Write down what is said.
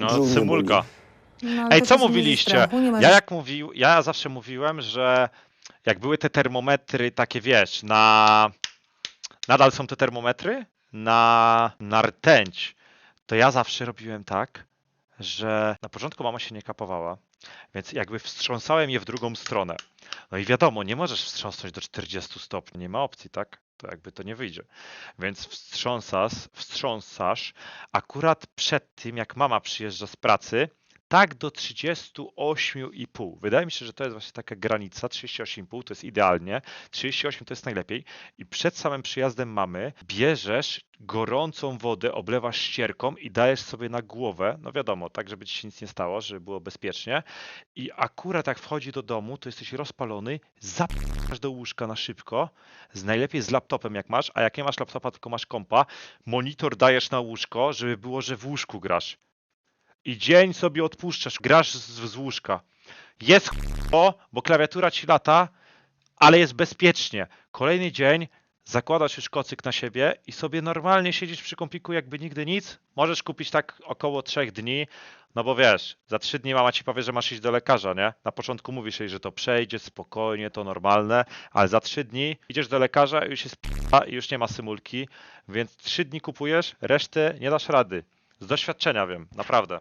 No, symulka. No, ale Ej, to co mówiliście? strachu, nie ma Ja jak mówił, ja zawsze mówiłem, że jak były te termometry takie, wiesz, na... Nadal są te termometry? Na, na rtęć. To ja zawsze robiłem tak, że na początku mama się nie kapowała, więc jakby wstrząsałem je w drugą stronę. No i wiadomo, nie możesz wstrząsnąć do 40 stopni, nie ma opcji, tak? To jakby to nie wyjdzie. Więc wstrząsasz, wstrząsasz akurat przed tym, jak mama przyjeżdża z pracy, tak do 38,5. Wydaje mi się, że to jest właśnie taka granica. 38,5 to jest idealnie. 38 to jest najlepiej. I przed samym przyjazdem mamy bierzesz gorącą wodę, oblewasz ścierką i dajesz sobie na głowę. No wiadomo, tak, żeby ci się nic nie stało, żeby było bezpiecznie. I akurat jak wchodzi do domu, to jesteś rozpalony, zapinasz do łóżka na szybko, z najlepiej z laptopem jak masz, a jak nie masz laptopa, tylko masz kompa, monitor dajesz na łóżko, żeby było, że w łóżku grasz. I dzień sobie odpuszczasz, grasz z, z łóżka. Jest ch**o, bo klawiatura ci lata, ale jest bezpiecznie. Kolejny dzień zakładasz już kocyk na siebie i sobie normalnie siedzisz przy kompiku jakby nigdy nic. Możesz kupić tak około trzech dni, no bo wiesz, za trzy dni mama ci powie, że masz iść do lekarza, nie? Na początku mówisz jej, że to przejdzie spokojnie, to normalne, ale za trzy dni idziesz do lekarza i już jest p***a i już nie ma symulki, więc trzy dni kupujesz, resztę nie dasz rady. Z doświadczenia wiem, naprawdę.